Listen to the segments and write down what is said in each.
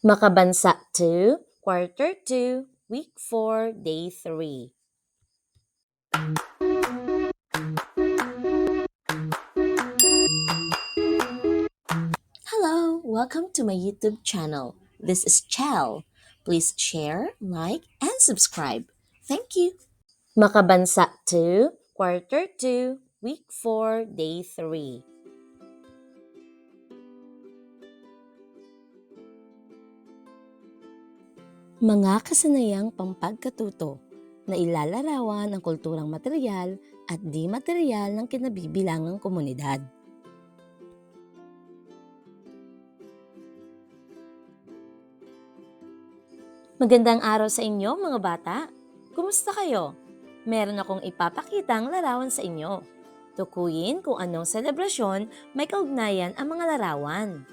Makabansa 2, Quarter 2, Week 4, Day 3. Hello, welcome to my YouTube channel. This is Chel. Please share, like, and subscribe. Thank you. Makabansa 2, Quarter 2, Week 4, Day 3. Mga kasanayang pampagkatuto na ilalarawan ang kulturang material at di material ng kinabibilangang komunidad. Magandang araw sa inyo mga bata. Kumusta kayo? Meron akong ipapakitang larawan sa inyo. Tukuyin kung anong selebrasyon may kaugnayan ang mga larawan.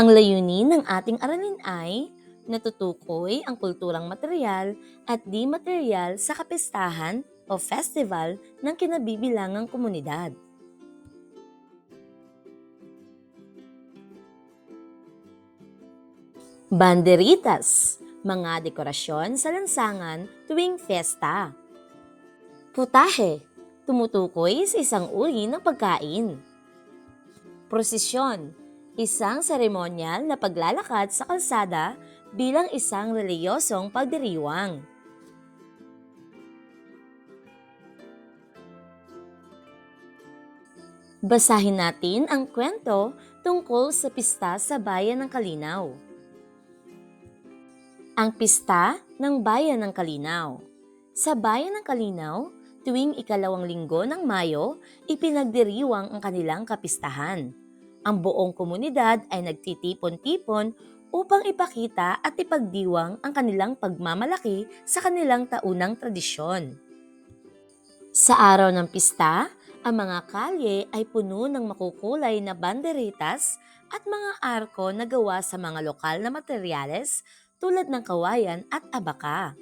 Ang layunin ng ating aralin ay natutukoy ang kulturang material at di material sa kapistahan o festival ng kinabibilangang komunidad. Banderitas, mga dekorasyon sa lansangan tuwing fiesta. Putahe, tumutukoy sa isang uri ng pagkain. Prosesyon, isang seremonyal na paglalakad sa kalsada bilang isang reliyosong pagdiriwang. Basahin natin ang kwento tungkol sa pista sa bayan ng Kalinaw. Ang pista ng bayan ng Kalinaw. Sa bayan ng Kalinaw, tuwing ikalawang linggo ng Mayo, ipinagdiriwang ang kanilang kapistahan. Ang buong komunidad ay nagtitipon-tipon upang ipakita at ipagdiwang ang kanilang pagmamalaki sa kanilang taunang tradisyon. Sa araw ng pista, ang mga kalye ay puno ng makukulay na banderitas at mga arko na gawa sa mga lokal na materyales tulad ng kawayan at abaka.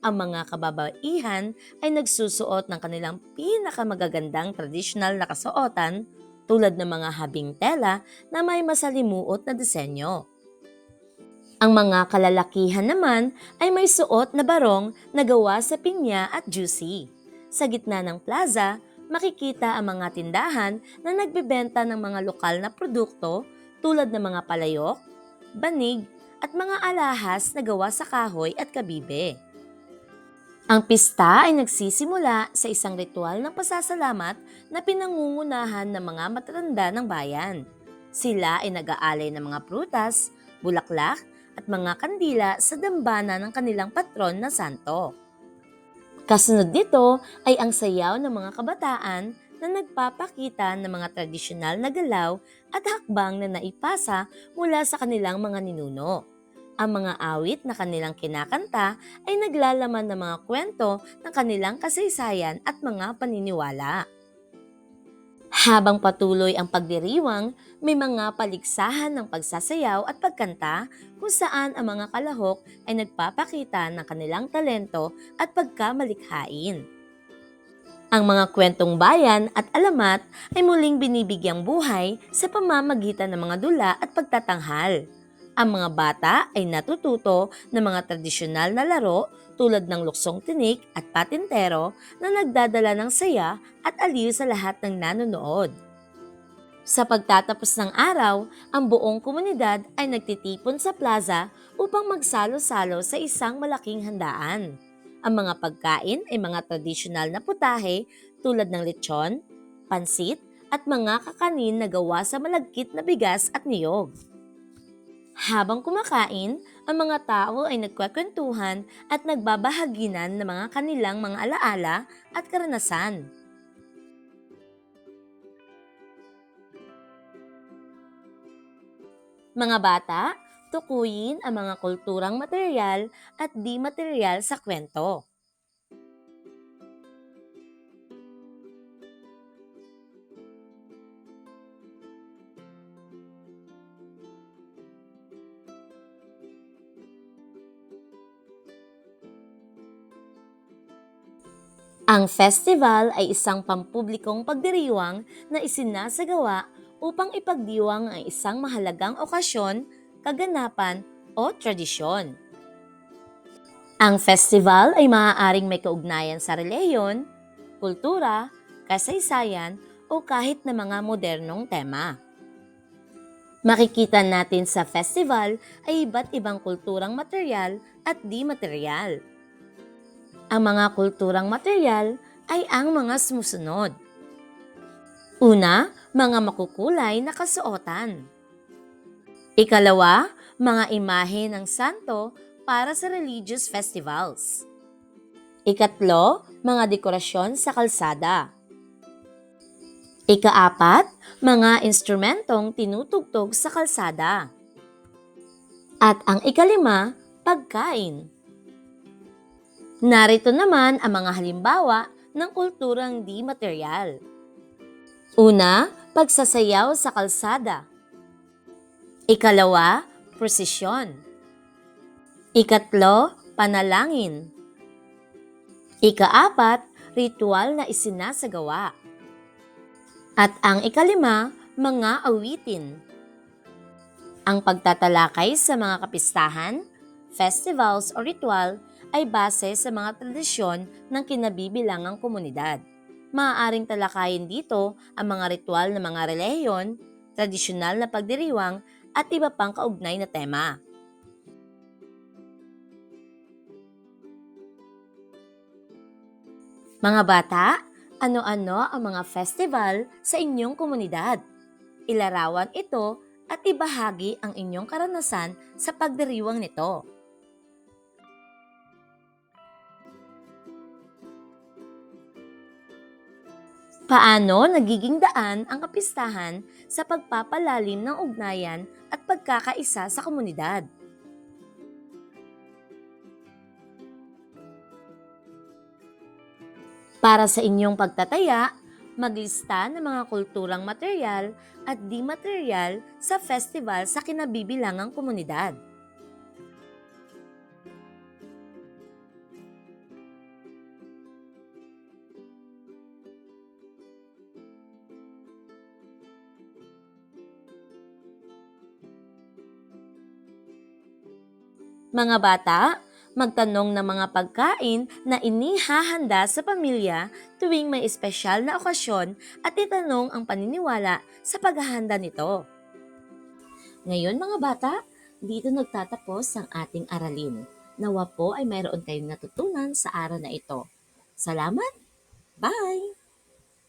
Ang mga kababaihan ay nagsusuot ng kanilang pinakamagagandang tradisyonal na kasuotan tulad ng mga habing tela na may masalimuot na disenyo. Ang mga kalalakihan naman ay may suot na barong na gawa sa pinya at juicy. Sa gitna ng plaza, makikita ang mga tindahan na nagbebenta ng mga lokal na produkto tulad ng mga palayok, banig, at mga alahas na gawa sa kahoy at kabibe. Ang pista ay nagsisimula sa isang ritual ng pasasalamat na pinangungunahan ng mga matatanda ng bayan. Sila ay nag-aalay ng mga prutas, bulaklak, at mga kandila sa dambana ng kanilang patron na santo. Kasunod nito ay ang sayaw ng mga kabataan na nagpapakita ng mga tradisyonal na galaw at hakbang na naipasa mula sa kanilang mga ninuno. Ang mga awit na kanilang kinakanta ay naglalaman ng mga kwento ng kanilang kasaysayan at mga paniniwala. Habang patuloy ang pagdiriwang, may mga paligsahan ng pagsasayaw at pagkanta kung saan ang mga kalahok ay nagpapakita ng kanilang talento at pagkamalikhain. Ang mga kwentong bayan at alamat ay muling binibigyang buhay sa pamamagitan ng mga dula at pagtatanghal. Ang mga bata ay natututo ng mga tradisyonal na laro tulad ng luksong tinik at patintero na nagdadala ng saya at aliw sa lahat ng nanonood. Sa pagtatapos ng araw, ang buong komunidad ay nagtitipon sa plaza upang magsalo-salo sa isang malaking handaan. Ang mga pagkain ay mga tradisyonal na putahe tulad ng lechon, pansit, at mga kakanin na gawa sa malagkit na bigas at niyog. Habang kumakain, ang mga tao ay nagkwekwentuhan at nagbabahaginan ng mga kanilang mga alaala at karanasan. Mga bata, tukuyin ang mga kulturang material at di material sa kwento. Ang festival ay isang pampublikong pagdiriwang na isinasagawa upang ipagdiwang ang isang mahalagang okasyon, kaganapan o tradisyon. Ang festival ay maaaring may kaugnayan sa reliyon, kultura, kasaysayan o kahit na mga modernong tema. Makikita natin sa festival ay iba't ibang kulturang material at di material. Ang mga kulturang material ay ang mga sumusunod. Una, mga makukulay na kasuotan. Ikalawa, mga imahe ng santo para sa religious festivals. Ikatlo, mga dekorasyon sa kalsada. Ikaapat, mga instrumentong tinutugtog sa kalsada. At ang ikalima, pagkain. Narito naman ang mga halimbawa ng kulturang di material. Una, pagsasayaw sa kalsada. Ikalawa, prosesyon. Ikatlo, panalangin. Ikaapat, ritual na isinasagawa. At ang ikalima, mga awitin. Ang pagtatalakay sa mga kapistahan, festivals o ritual ay base sa mga tradisyon ng kinabibilangang komunidad. Maaaring talakayin dito ang mga ritual ng mga reliyon, tradisyonal na pagdiriwang at iba pang kaugnay na tema. Mga bata, ano-ano ang mga festival sa inyong komunidad? Ilarawan ito at ibahagi ang inyong karanasan sa pagdiriwang nito. Paano nagiging daan ang kapistahan sa pagpapalalim ng ugnayan at pagkakaisa sa komunidad? Para sa inyong pagtataya, maglista ng mga kulturang material at di material sa festival sa kinabibilangang komunidad. Mga bata, magtanong ng mga pagkain na inihahanda sa pamilya tuwing may espesyal na okasyon at itanong ang paniniwala sa paghahanda nito. Ngayon mga bata, dito nagtatapos ang ating aralin. Nawa po ay mayroon kayong natutunan sa araw na ito. Salamat! Bye!